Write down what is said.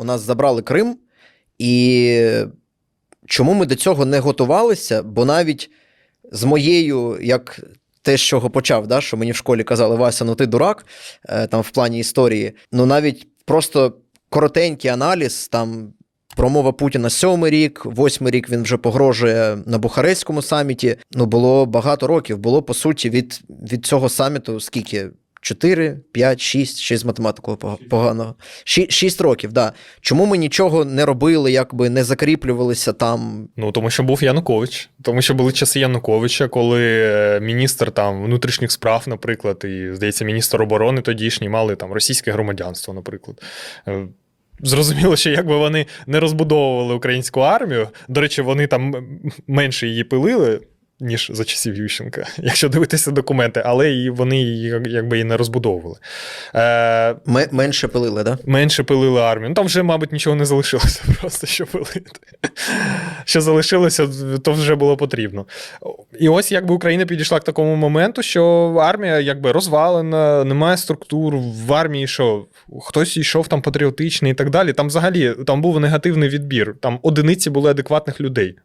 у нас забрали Крим, і чому ми до цього не готувалися? Бо навіть з моєю, як те, з чого почав, да, що мені в школі казали, Вася, ну ти дурак, е, там в плані історії, ну навіть просто коротенький аналіз, там промова Путіна сьомий рік, восьмий рік він вже погрожує на Бухарестському саміті. Ну, було багато років. Було, по суті, від, від цього саміту скільки? 4, 5, 6, 6 з математикою пог- поганого. 6 років, да. Чому ми нічого не робили, якби не закріплювалися там? Ну, тому що був Янукович. Тому що були часи Януковича, коли е, міністр там внутрішніх справ, наприклад, і, здається, міністр оборони тодішній мали там російське громадянство, наприклад. Е, Зрозуміло, що якби вони не розбудовували українську армію, до речі, вони там менше її пилили. Ніж за часів Ющенка, якщо дивитися документи, але і вони її якби і не розбудовували. Е, Ме- менше пилили, да? менше пилили армію. Ну там вже, мабуть, нічого не залишилося, просто що пилити. Що залишилося, то вже було потрібно. І ось якби Україна підійшла к такому моменту, що армія якби розвалена, немає структур в армії, що хтось йшов там патріотичний і так далі. Там взагалі там був негативний відбір. Там одиниці були адекватних людей